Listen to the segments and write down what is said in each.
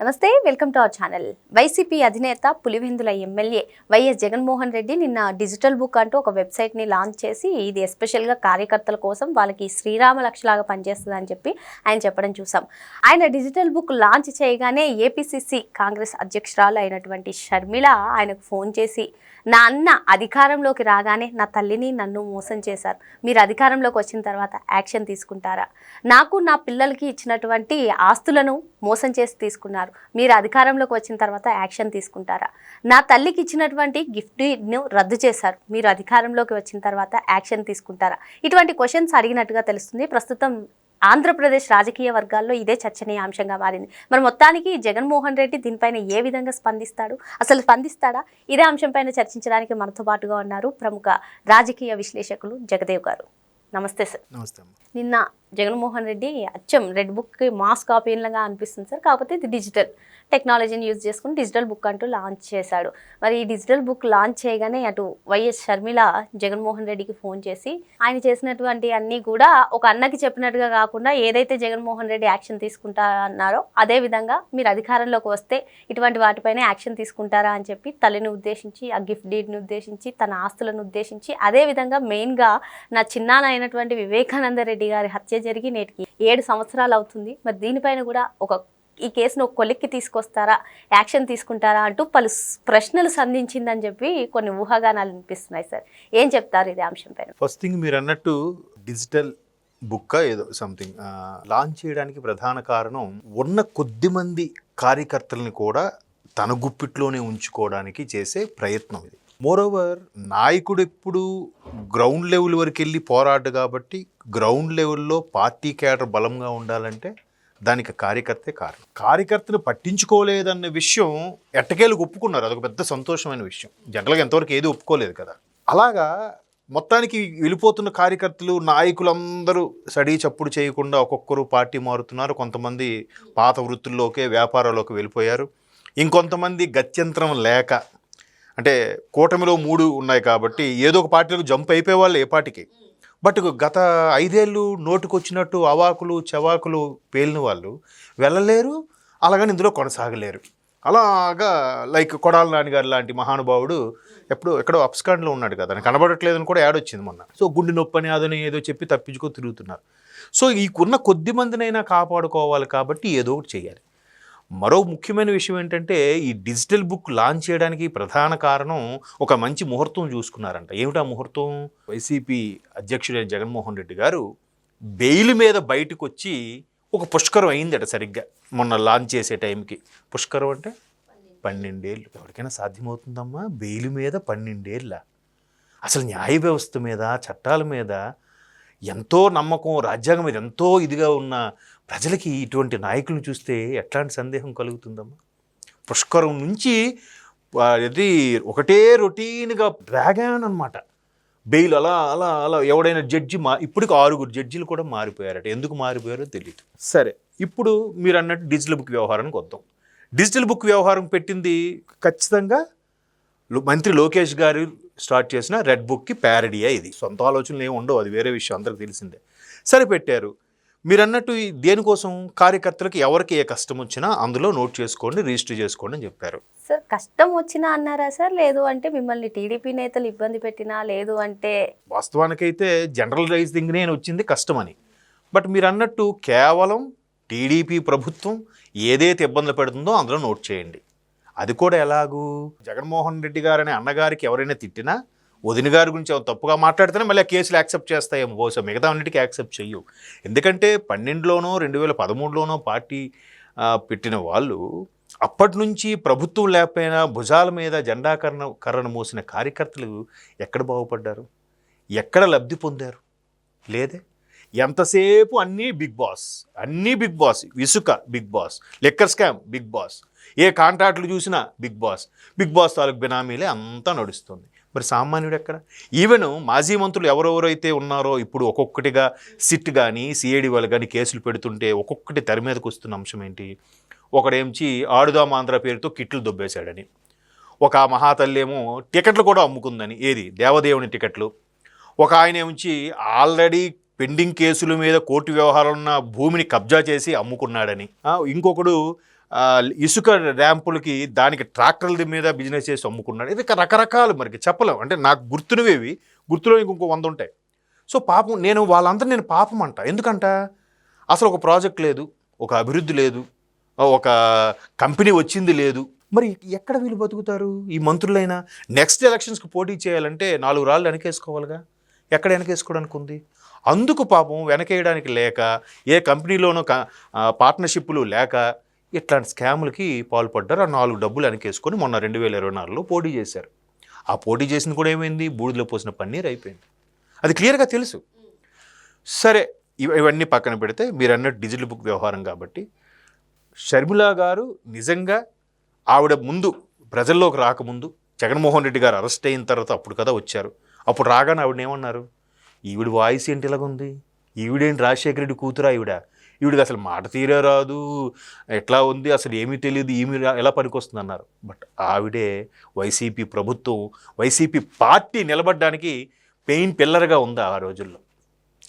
Namaste welcome to our channel. YCP అధినేత Pulivendula MLA YS Jaganmohan Reddy నిన్న digital book అంటూ ఒక వెబ్సైట్ని లాంచ్ చేసి ఇది ఎస్పెషల్గా కార్యకర్తల కోసం వాళ్ళకి శ్రీరామ లక్షలాగా పనిచేస్తుంది అని చెప్పి ఆయన చెప్పడం చూసాం. ఆయన డిజిటల్ బుక్ లాంచ్ చేయగానే ఏపీసీసీ కాంగ్రెస్ అధ్యక్షురాలు అయినటువంటి షర్మిల ఆయనకు ఫోన్ చేసి నా అన్న అధికారంలోకి రాగానే నా తల్లిని నన్ను మోసం చేశారు. మీరు అధికారంలోకి వచ్చిన తర్వాత యాక్షన్ తీసుకుంటారా? నాకు నా పిల్లలకి ఇచ్చినటువంటి ఆస్తులను మోసం చేసి తీసుకున్నారు. మీరు అధికారంలోకి వచ్చిన తర్వాత యాక్షన్ తీసుకుంటారా? నా తల్లికి ఇచ్చినటువంటి గిఫ్ట్ను రద్దు చేశారు. మీరు అధికారంలోకి వచ్చిన తర్వాత యాక్షన్ తీసుకుంటారా? ఇటువంటి క్వశ్చన్స్ అడిగినట్టుగా తెలుస్తుంది. ప్రస్తుతం ఆంధ్రప్రదేశ్ రాజకీయ వర్గాల్లో ఇదే చర్చనీయాంశంగా మారింది. మరి మొత్తానికి జగన్మోహన్ రెడ్డి దీనిపైన ఏ విధంగా స్పందిస్తాడు? అసలు స్పందిస్తాడా? ఇదే అంశంపైన చర్చించడానికి మనతో పాటుగా ఉన్నారు ప్రముఖ రాజకీయ విశ్లేషకులు జగదేవ్ గారు. నమస్తే సార్. నమస్తే నిన్న జగన్మోహన్ రెడ్డి అచ్చం రెడ్ బుక్ మాస్ కాపీలాగా అనిపిస్తుంది సార్. కాకపోతే ఇది డిజిటల్. టెక్నాలజీని యూజ్ చేసుకుని డిజిటల్ బుక్ అంటూ లాంచ్ చేశాడు. మరి ఈ డిజిటల్ బుక్ లాంచ్ చేయగానే అటు వైఎస్ షర్మిల జగన్మోహన్ రెడ్డికి ఫోన్ చేసి ఆయన చేసినటువంటి అన్నీ కూడా ఒక అన్నకి చెప్పినట్టుగా కాకుండా ఏదైతే జగన్మోహన్ రెడ్డి యాక్షన్ తీసుకుంటా అన్నారో అదే విధంగా మీరు అధికారంలోకి వస్తే ఇటువంటి వాటిపైన యాక్షన్ తీసుకుంటారా అని చెప్పి తల్లిని ఉద్దేశించి ఆ గిఫ్ట్ డీడ్ని ఉద్దేశించి తన ఆస్తులను ఉద్దేశించి అదే విధంగా మెయిన్గా నా చిన్నాన అయినటువంటి వివేకానంద రెడ్డి గారి హత్య జరిగి నేటికి ఏడు సంవత్సరాలు అవుతుంది. మరి దీనిపైన కూడా ఒక ఈ కేసును ఒక కొలిక్కి తీసుకొస్తారా? యాక్షన్ తీసుకుంటారా? అంటూ పలు ప్రశ్నలు సంధించిందని చెప్పి కొన్ని ఊహాగానాలు వినిపిస్తున్నాయి సార్. ఏం చెప్తారు ఇది అంశం పైన? ఫస్ట్ థింగ్ మీరు అన్నట్టు డిజిటల్ బుక్క ఏదో సంథింగ్ లాంచ్ చేయడానికి ప్రధాన కారణం ఉన్న కొద్ది మంది కార్యకర్తలని కూడా తన గుప్పిట్లోనే ఉంచుకోవడానికి చేసే ప్రయత్నం ఇది. మోరోవర్ నాయకుడు ఎప్పుడు గ్రౌండ్ లెవెల్ వరకు వెళ్ళి పోరాడు కాబట్టి గ్రౌండ్ లెవెల్లో పార్టీ క్యాడర్ బలంగా ఉండాలంటే దానికి కార్యకర్తే కారణం. కార్యకర్తను పట్టించుకోలేదన్న విషయం ఎట్టకేలకు ఒప్పుకున్నారు. అదొక పెద్ద సంతోషమైన విషయం. జనరల్గా ఎంతవరకు ఏది ఒప్పుకోలేదు కదా. అలాగా మొత్తానికి వెళ్ళిపోతున్న కార్యకర్తలు నాయకులందరూ సడీ చప్పుడు చేయకుండా ఒక్కొక్కరు పార్టీ మారుతున్నారు. కొంతమంది పాత వృత్తుల్లోకే వ్యాపారాల్లోకి వెళ్ళిపోయారు. ఇంకొంతమంది గత్యంతరం లేక అంటే కూటమిలో మూడు ఉన్నాయి కాబట్టి ఏదో ఒక పార్టీలకు జంప్ అయిపోయే వాళ్ళు ఏ పార్టీకి. బట్ గత ఐదేళ్ళు నోటుకొచ్చినట్టు అవాకులు చవాకులు పేలిన వాళ్ళు వెళ్ళలేరు అలాగని ఇందులో కొనసాగలేరు. అలాగా లైక్ కొడాల నాన్నగారు లాంటి మహానుభావుడు ఎప్పుడు ఎక్కడో అప్స్కాండ్లో ఉన్నాడు కదా నాకు కనబడట్లేదని కూడా యాడ్ వచ్చింది మొన్న. సో గుండె నొప్పి అని అదని ఏదో చెప్పి తప్పించుకో తిరుగుతున్నారు. సో ఈ ఉన్న కొద్ది మందినైనా కాపాడుకోవాలి కాబట్టి ఏదో ఒకటి చేయాలి. మరో ముఖ్యమైన విషయం ఏంటంటే ఈ డిజిటల్ బుక్ లాంచ్ చేయడానికి ప్రధాన కారణం ఒక మంచి ముహూర్తం చూసుకున్నారంట. ఏమిటా ముహూర్తం? వైసీపీ అధ్యక్షుడైన జగన్మోహన్ రెడ్డి గారు బెయిల్ మీద బయటకు వచ్చి ఒక పుష్కరం అయిందట సరిగ్గా మొన్న లాంచ్ చేసే టైంకి. పుష్కరం అంటే పన్నెండేళ్ళు. ఎవరికైనా సాధ్యమవుతుందమ్మా? బెయిల్ మీద పన్నెండేళ్ళ. అసలు న్యాయ వ్యవస్థ మీద చట్టాల మీద ఎంతో నమ్మకం రాజ్యాంగం మీద ఎంతో ఇదిగా ఉన్న ప్రజలకి ఇటువంటి నాయకులను చూస్తే ఎట్లాంటి సందేహం కలుగుతుందమ్మా? పుష్కరం నుంచి అది ఒకటే రొటీన్గా డ్రాగాన్ అనమాట బెయిల్ అలా అలా అలా ఎవడైనా జడ్జి మా ఇప్పటికి ఆరుగురు జడ్జిలు కూడా మారిపోయారట. ఎందుకు మారిపోయారో తెలియదు సరే ఇప్పుడు మీరు అన్నట్టు డిజిటల్ బుక్ వ్యవహారానికి వద్దాం. డిజిటల్ బుక్ వ్యవహారం పెట్టింది ఖచ్చితంగా లో- మంత్రి లోకేష్ గారు స్టార్ట్ చేసిన రెడ్ బుక్కి ప్యారడీయా ఇది. సొంత ఆలోచనలు ఏమి ఉండవు అది వేరే విషయం అందరికి తెలిసిందే. సరే పెట్టారు మీరు అన్నట్టు ఈ దేనికోసం కార్యకర్తలకు ఎవరికి ఏ కష్టం వచ్చినా అందులో నోట్ చేసుకోండి రిజిస్టర్ చేసుకోండి అని చెప్పారు. సార్ కష్టం వచ్చినా అన్నారా సార్? లేదు అంటే మిమ్మల్ని టీడీపీ నేతలు ఇబ్బంది పెట్టినా లేదు అంటే వాస్తవానికైతే జనరలైజింగ్నే వచ్చింది కష్టమని బట్ మీరు అన్నట్టు కేవలం టీడీపీ ప్రభుత్వం ఏదైతే ఇబ్బందులు పెడుతుందో అందులో నోట్ చేయండి. అది కూడా ఎలాగూ? జగన్మోహన్ రెడ్డి గారనే అన్నగారికి ఎవరైనా తిట్టినా వదిన గారి గురించి ఏమైనా తప్పుగా మాట్లాడితేనే మళ్ళీ ఆ కేసులు యాక్సెప్ట్ చేస్తాయేమో. బహుశా మిగతా అన్నిటికీ యాక్సెప్ట్ చెయ్యవు ఎందుకంటే పన్నెండులోనో రెండు వేల పదమూడులోనో పార్టీ పెట్టిన వాళ్ళు అప్పటి నుంచి ప్రభుత్వం లేకపోయినా భుజాల మీద జెండా కర్ణ కర్రను మోసిన కార్యకర్తలు ఎక్కడ బాగుపడ్డారు? ఎక్కడ లబ్ధి పొందారు? లేదే? ఎంతసేపు అన్నీ బిగ్ బాస్ అన్నీ బిగ్ బాస్ ఇసుక big boss liquor scam big boss ఏ కాంట్రాక్టులు చూసినా బిగ్ బాస్ బిగ్ బాస్ తాలూకు బినామీలే అంతా నడుస్తుంది. మరి సామాన్యుడు ఎక్కడ? ఈవెన్ మాజీ మంత్రులు ఎవరెవరైతే ఉన్నారో ఇప్పుడు ఒక్కొక్కటిగా సిట్ కానీ సిఐడి వాళ్ళు కానీ కేసులు పెడుతుంటే ఒక్కొక్కటి తెర మీదకి వస్తున్న అంశం ఏంటి? ఒకడేంచి ఆడుదాం ఆంధ్ర పేరుతో కిట్లు దొబ్బేశాడని. ఒక మహాతల్లేమో టికెట్లు కూడా అమ్ముకుందని. ఏది? దేవదేవుని టికెట్లు. ఒక ఆయన ఏమించి ఆల్రెడీ పెండింగ్ కేసుల మీద కోర్టు వ్యవహారం ఉన్న భూమిని కబ్జా చేసి అమ్ముకున్నాడని. ఇంకొకడు ఇసుక ర్యాంపులకి దానికి ట్రాక్టర్ల మీద బిజినెస్ చేసి అమ్ముకున్నాడు. ఇది రకరకాలు మరికి చెప్పలేము అంటే నాకు గుర్తునివేవి గుర్తులో ఇంకొక వంద ఉంటాయి. సో పాపం నేను వాళ్ళందరూ నేను పాపం అంట. ఎందుకంట? అసలు ఒక ప్రాజెక్ట్ లేదు ఒక అభివృద్ధి లేదు ఒక కంపెనీ వచ్చింది లేదు. మరి ఎక్కడ వీళ్ళు బతుకుతారు? ఈ మంత్రులైనా? నెక్స్ట్ ఎలక్షన్స్కి పోటీ చేయాలంటే నాలుగు రాళ్ళు వెనకేసుకోవాలిగా? ఎక్కడ వెనకేసుకోవడానికి ఉంది? అందుకు పాపం వెనకేయడానికి లేక ఏ కంపెనీలోనూ పార్ట్నర్షిప్లు లేక ఇట్లాంటి స్కాములకి పాల్పడ్డారు. ఆ నాలుగు డబ్బులు వెనకేసుకొని మొన్న రెండు వేల ఇరవై నాలుగులో పోటీ చేశారు. ఆ పోటీ చేసింది కూడా ఏమైంది? బూడిదలో పోసిన పన్నీర్ అయిపోయింది. అది క్లియర్గా తెలుసు. సరే ఇవ- ఇవన్నీ పక్కన పెడితే మీరు అన్నట్టు డిజిటల్ బుక్ వ్యవహారం కాబట్టి షర్మిల గారు నిజంగా ఆవిడ ముందు ప్రజల్లోకి రాకముందు జగన్మోహన్ రెడ్డి గారు అరెస్ట్ అయిన తర్వాత అప్పుడు కదా వచ్చారు. అప్పుడు రాగానే ఆవిడ ఏమన్నారు ఈవిడ వాయిస్ ఏంటి ఇలాగుంది? ఈవిడేంటి రాజశేఖర రెడ్డి కూతురా ఈవిడ? ఈవిడికి అసలు మాట తీరే రాదు. ఎట్లా ఉంది? అసలు ఏమీ తెలియదు ఏమి ఎలా పనికొస్తుంది అన్నారు బట్ ఆవిడే వైసీపీ ప్రభుత్వం వైసీపీ పార్టీ నిలబడడానికి పెయిన్ పిల్లర్గా ఉంది ఆ రోజుల్లో.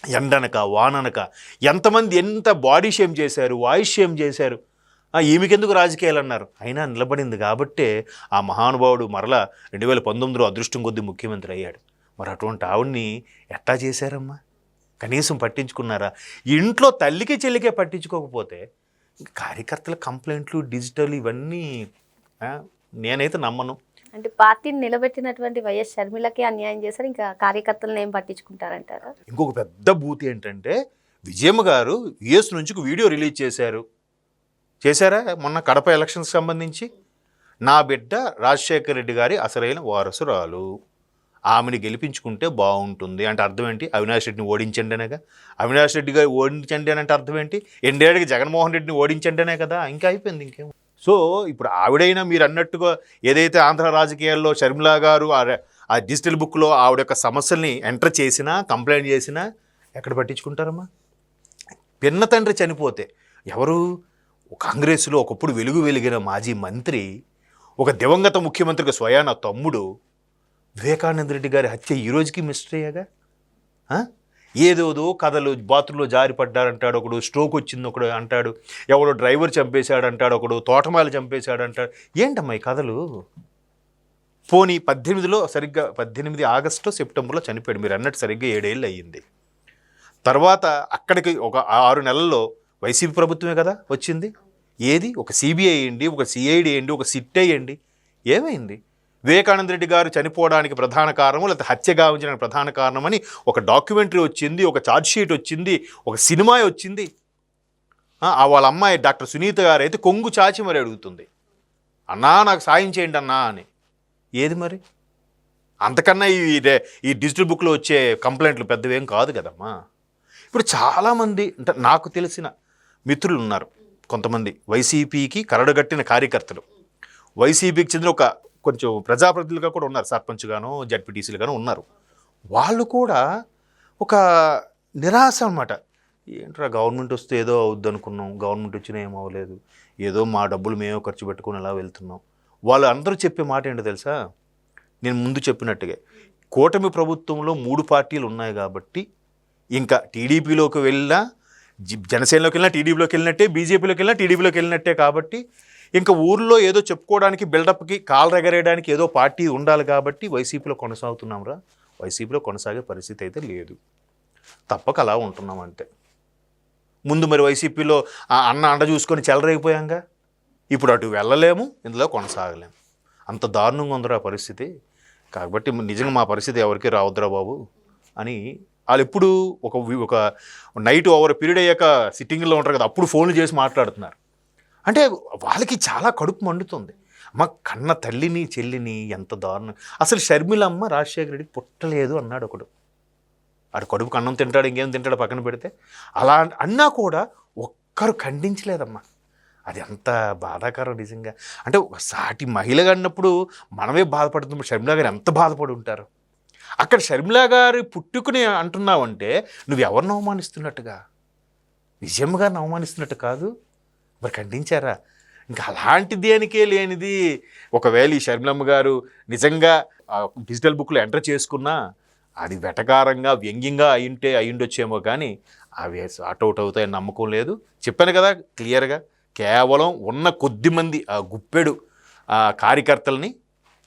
ఎండనక వాననక ఎంతమంది ఎంత బాడీ షేమ్ చేశారు వాయిస్ షేమ్ చేశారు. ఈమెకెందుకు రాజకీయాలు అన్నారు అయినా నిలబడింది కాబట్టే ఆ మహానుభావుడు మరలా రెండు వేల పంతొమ్మిదిలో అదృష్టం కొద్దీ ముఖ్యమంత్రి అయ్యాడు. మరి అటువంటి ఆవిడ్ని ఎట్టా చేశారమ్మా? కనీసం పట్టించుకున్నారా? ఇంట్లో తల్లికి చెల్లికే పట్టించుకోకపోతే కార్యకర్తల కంప్లైంట్లు డిజిటల్ ఇవన్నీ నేనైతే నమ్మను. అంటే పార్టీని నిలబెట్టినటువంటి వైఎస్ షర్మిలకి అన్యాయం చేశారు ఇంకా కార్యకర్తలను ఏం పట్టించుకుంటారంటారా? ఇంకొక పెద్ద బూత్ ఏంటంటే విజయమ్మ గారు యుఎస్ నుంచి వీడియో రిలీజ్ చేశారు. చేశారా? మొన్న కడప ఎలక్షన్కి సంబంధించి. నా బిడ్డ రాజశేఖర రెడ్డి గారి అసలైన వారసురాలు. ఆమెని గెలిపించుకుంటే బాగుంటుంది. అంటే అర్థం ఏంటి? అవినాష్ రెడ్డిని ఓడించండి అనేగా అవినాష్ రెడ్డి గారు ఓడించండి అని అంటే అర్థం ఏంటి? ఎన్డేళ్ళకి జగన్మోహన్ రెడ్డిని ఓడించండి అనే కదా? ఇంకా అయిపోయింది ఇంకేం? సో ఇప్పుడు ఆవిడైనా మీరు అన్నట్టుగా ఏదైతే ఆంధ్ర రాజకీయాల్లో షర్మిలా గారు ఆ ఆ డిజిటల్ బుక్లో ఆవిడ యొక్క సమస్యల్ని ఎంటర్ చేసినా కంప్లైంట్ చేసినా ఎక్కడ పట్టించుకుంటారమ్మా? పిన్న తండ్రి చనిపోతే ఎవరు? కాంగ్రెస్లో ఒకప్పుడు వెలుగు వెలిగిన మాజీ మంత్రి ఒక దివంగత ముఖ్యమంత్రికి స్వయాన తమ్ముడు వివేకానంద రెడ్డి గారి హత్య ఈ రోజుకి మిస్టరీయగా ఆ? ఏదోదో కథలు బాత్రూంలో జారిపడ్డారంటాడు ఒకడు స్ట్రోక్ వచ్చింది ఒకడు అంటాడు ఎవడో డ్రైవర్ చంపేశాడు అంటాడు ఒకడు తోటమాలి చంపేశాడు అంటాడు ఏంటమ్మా ఈ కథలు? పోనీ పద్దెనిమిదిలో సరిగ్గా పద్దెనిమిది ఆగస్టు సెప్టెంబర్లో చనిపోయాడు. మీరు అన్నట్టు సరిగ్గా ఏడేళ్ళు అయ్యింది. తర్వాత అక్కడికి ఒక ఆరు నెలల్లో వైసీపీ ప్రభుత్వమే కదా వచ్చింది. ఏది? ఒక సిబిఐ అయ్యండి ఒక సిఐడి అయ్యండి ఒక సిట్ అయ్యండి ఏమైంది? వివేకానంద రెడ్డి గారు చనిపోవడానికి ప్రధాన కారణం లేకపోతే హత్య గావించడానికి ప్రధాన కారణమని ఒక డాక్యుమెంటరీ వచ్చింది ఒక ఛార్జ్షీట్ వచ్చింది ఒక సినిమా వచ్చింది. ఆ, వాళ్ళ అమ్మాయి డాక్టర్ సునీత గారు అయితే కొంగు చాచి మరి అడుగుతుంది. అన్నా నాకు సాయం చేయండి అన్నా అని. ఏది మరి? అంతకన్నా ఈ ఈ డిజిటల్ బుక్లో వచ్చే కంప్లైంట్లు పెద్దవేం కాదు కదమ్మా. ఇప్పుడు చాలామంది అంటే నాకు తెలిసిన మిత్రులు ఉన్నారు కొంతమంది. వైసీపీకి కరడగట్టిన కార్యకర్తలు. వైసీపీకి చెందిన ఒక కొంచెం ప్రజాప్రతినిధులుగా కూడా ఉన్నారు సర్పంచ్ గాను జడ్పీటీసీలు గాను ఉన్నారు. వాళ్ళు కూడా ఒక నిరాశ అనమాట ఏంట్రా గవర్నమెంట్ వస్తే ఏదో అవుద్ది అనుకున్నాం గవర్నమెంట్ వచ్చినా ఏం అవ్వలేదు ఏదో మా డబ్బులు మేమే ఖర్చు పెట్టుకుని అలా వెళ్తున్నాం. వాళ్ళు అందరూ చెప్పే మాట ఏంటో తెలుసా? నేను ముందు చెప్పినట్టుగా కూటమి ప్రభుత్వంలో మూడు పార్టీలు ఉన్నాయి కాబట్టి ఇంకా టీడీపీలోకి వెళ్ళినా జనసేనలోకి వెళ్ళినా టీడీపీలోకి వెళ్ళినట్టే బీజేపీలోకి వెళ్ళినా టీడీపీలోకి వెళ్ళినట్టే కాబట్టి ఇంకా ఊర్లో ఏదో చెప్పుకోవడానికి బిల్డప్కి కాలు రగరేయడానికి ఏదో పార్టీ ఉండాలి కాబట్టి వైసీపీలో కొనసాగుతున్నాంరా? వైసీపీలో కొనసాగే పరిస్థితి అయితే లేదు. తప్పక అలా ఉంటున్నాం అంతే. ముందు మరి వైసీపీలో ఆ అన్న అండ చూసుకొని చెలరైపోయాంగా ఇప్పుడు అటు వెళ్ళలేము ఇందులో కొనసాగలేము అంత దారుణంగా ఉందిరా పరిస్థితి. కాబట్టి నిజంగా మా పరిస్థితి ఎవరికి రావద్దురా బాబు? అని వాళ్ళు ఎప్పుడు ఒక ఒక నైట్ ఓవర్ పీరియడ్ అయ్యాక సిట్టింగ్లో ఉంటారు కదా అప్పుడు ఫోన్లు చేసి మాట్లాడుతున్నారు. అంటే వాళ్ళకి చాలా కడుపు మండుతుంది. మా కన్న తల్లిని చెల్లిని ఎంత దారుణం. అసలు షర్మిలమ్మ రాజశేఖర రెడ్డికి పుట్టలేదు అన్నాడు ఒకడు. ఆడు కడుపు కన్నం తింటాడు ఇంకేం తింటాడు పక్కన పెడితే. అలా అన్నా కూడా ఒక్కరు ఖండించలేదమ్మా. అది ఎంత బాధాకరం నిజంగా. అంటే ఒక సాటి మహిళగా అన్నప్పుడు మనమే బాధపడుతున్నాం. షర్మిలా గారు ఎంత బాధపడి ఉంటారు? అక్కడ షర్మిలా గారి పుట్టుకుని అంటున్నావంటే నువ్వు ఎవరిని అవమానిస్తున్నట్టుగా? విజయమ్మ గారిని అవమానిస్తున్నట్టు కాదు? మరి ఖండించారా? ఇంకా అలాంటి దేనికే లేనిది? ఒకవేళ ఈ షర్మిలమ్మ గారు నిజంగా డిజిటల్ బుక్లో ఎంటర్ చేసుకున్నా అది వెటకారంగా వ్యంగ్యంగా అయింటే అయ్యుండొచ్చేమో కానీ అవి అవుట్ అవుతాయని నమ్మకం లేదు. చెప్పాను కదా క్లియర్గా. కేవలం ఉన్న కొద్ది మంది ఆ గుప్పెడు ఆ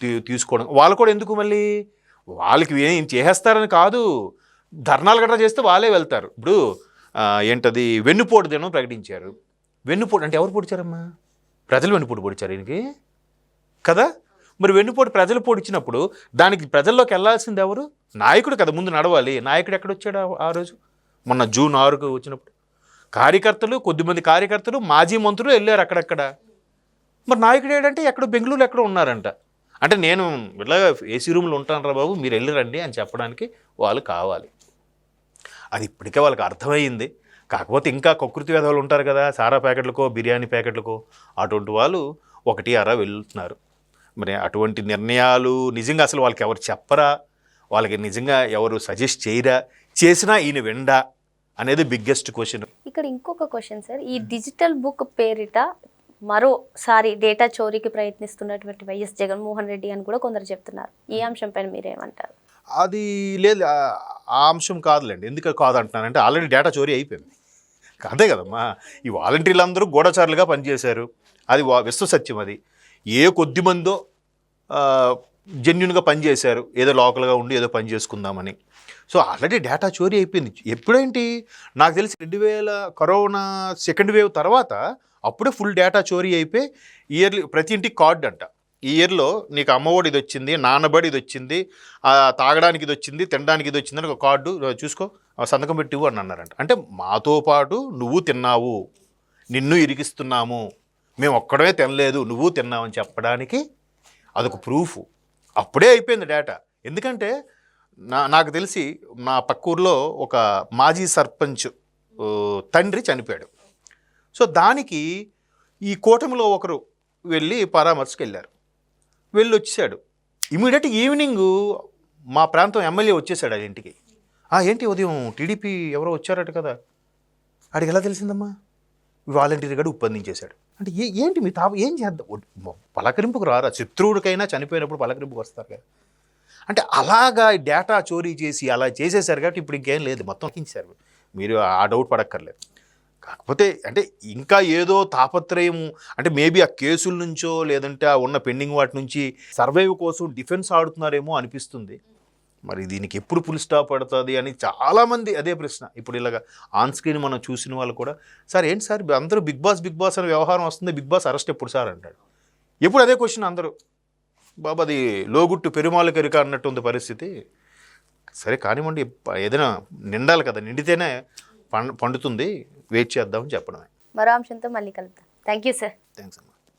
తీ- తీసుకోవడం. వాళ్ళు కూడా ఎందుకు మళ్ళీ? వాళ్ళకి ఏం చేసేస్తారని కాదు. ధర్నాలు గట్రా చేస్తే వాళ్ళే వెళ్తారు. ఇప్పుడు ఏంటది? వెన్నుపోటు దినం ప్రకటించారు. వెన్నుపోటు అంటే ఎవరు పొడిచారమ్మా? ప్రజలు వెన్నుపోటు పొడిచారు ఈయనకి? కదా? మరి వెన్నుపోటు ప్రజలు పొడిచినప్పుడు దానికి ప్రజల్లోకి వెళ్ళాల్సింది ఎవరు? నాయకుడు కదా ముందు నడవాలి. నాయకుడు ఎక్కడొచ్చాడు ఆ- ఆ రోజు? మొన్న జూన్ ఆరుకు వచ్చినప్పుడు. కార్యకర్తలు కొద్దిమంది కార్యకర్తలు మాజీ మంత్రులు వెళ్ళారు అక్కడక్కడ. మరి నాయకుడు ఏంటంటే ఎక్కడో బెంగళూరు ఎక్కడో ఉన్నారంట. అంటే నేను ఇలా ఏసీ రూమ్లో ఉంటాను రా బాబు మీరు వెళ్ళిరండి అని చెప్పడానికి వాళ్ళు కావాలి. అది ఇప్పటికే వాళ్ళకి అర్థమయ్యింది. కాకపోతే ఇంకా కకృతి వేధవాళ్ళు ఉంటారు కదా సారా ప్యాకెట్లకో బిర్యానీ ప్యాకెట్లకో అటువంటి వాళ్ళు ఒకటి అరా వెళ్తున్నారు. మరి అటువంటి నిర్ణయాలు నిజంగా అసలు వాళ్ళకి ఎవరు చెప్పరా? వాళ్ళకి నిజంగా ఎవరు సజెస్ట్ చేయరా? చేసినా ఈయన విండా? అనేది బిగ్గెస్ట్ క్వశ్చన్ ఇక్కడ ఇంకొక క్వశ్చన్ సార్ ఈ డిజిటల్ బుక్ పేరిట మరోసారి డేటా చోరీకి ప్రయత్నిస్తున్నటువంటి వైఎస్ జగన్మోహన్ రెడ్డి అని కూడా కొందరు చెప్తున్నారు. ఈ అంశం పైన మీరేమంటారు? అది లేదు ఆ- ఆ అంశం కాదులేండి. ఎందుకు కాదంటున్నానంటే ఆల్రెడీ డేటా చోరీ అయిపోయింది. అదే కదమ్మా. ఈ వాలంటీర్లు అందరూ గూఢచారులుగా పనిచేశారు. అది వా- విశ్వ సత్యం అది. ఏ కొద్ది మందో జెన్యున్గా పనిచేశారు. ఏదో లోకల్గా ఉండి ఏదో పని చేసుకుందామని. సో ఆల్రెడీ డేటా చోరీ అయిపోయింది. ఎప్పుడేంటి? నాకు తెలిసి రెండు వేల కరోనా సెకండ్ వేవ్ తర్వాత అప్పుడే ఫుల్ డేటా చోరీ అయిపోయి ఇయర్లీ ప్రతి ఇంటికి కార్డు అంట. ఈ ఇయర్లో నీకు అమ్మఒడి ఇది వచ్చింది నాన్నబడి ఇది వచ్చింది తాగడానికి ఇది వచ్చింది తినడానికి ఇది వచ్చింది అని ఒక కార్డు చూసుకో సంతకం పెట్టివు అని అన్నారంట. అంటే మాతో పాటు నువ్వు తిన్నావు నిన్ను ఇరిగిస్తున్నాము మేము ఒక్కడమే తినలేదు నువ్వు తిన్నావని చెప్పడానికి అదొక ప్రూఫ్. అప్పుడే అయిపోయింది డేటా. ఎందుకంటే నా నాకు తెలిసి నా పక్క ఊర్లో ఒక మాజీ సర్పంచ్ తండ్రి చనిపోయాడు. సో దానికి ఈ కూటమిలో ఒకరు వెళ్ళి పరామర్శకు వెళ్ళారు వెళ్ళి వచ్చేసాడు ఇమీడియట్ ఈవినింగ్ మా ప్రాంతం ఎమ్మెల్యే వచ్చేసాడు ఆ ఇంటికి. ఆ ఏంటి ఉదయం టీడీపీ ఎవరో వచ్చారట కదా ఆడికి ఎలా తెలిసిందమ్మా? వాలంటీర్ గారు ఉప్పందించేశాడు. అంటే ఏ ఏంటి మీ తాప ఏం చేద్దాం? పలకరింపుకు రారా శత్రువుడికైనా చనిపోయినప్పుడు పలకరింపుకు వస్తారు కదా. అంటే అలాగా డేటా చోరీ చేసి అలా చేసేసారు కాబట్టి ఇప్పుడు ఇంకేం లేదు మొత్తం ఎక్కించారు మీరు ఆ డౌట్ పడక్కర్లేదు. కాకపోతే అంటే ఇంకా ఏదో తాపత్రయం అంటే మేబీ ఆ కేసుల నుంచో లేదంటే ఆ ఉన్న పెండింగ్ వాటి నుంచి సర్వైవ్ కోసం డిఫెన్స్ ఆడుతున్నారేమో అనిపిస్తుంది. మరి దీనికి ఎప్పుడు ఫుల్ స్టాప్ పడుతుంది అని చాలామంది అదే ప్రశ్న. ఇప్పుడు ఇలాగ ఆన్ స్క్రీన్ మనం చూసిన వాళ్ళు కూడా సార్ ఏంటి సార్? అందరూ బిగ్ బాస్ బిగ్ బాస్ అనే వ్యవహారం వస్తుంది బిగ్ బాస్ అరెస్ట్ ఎప్పుడు సార్? అంటాడు ఎప్పుడు అదే క్వశ్చన్ అందరూ. బాబా అది లోగుట్టు పెరుమాల కెరిక అన్నట్టు ఉంది పరిస్థితి. సరే కానివ్వండి ఏదైనా నిండాలి కదా నిండితేనే పండు పండుతుంది. వెయిట్ చేద్దామని చెప్పడమే. మరో అంశంతో మళ్ళీ కలుద్దాం. Thank you sir thanks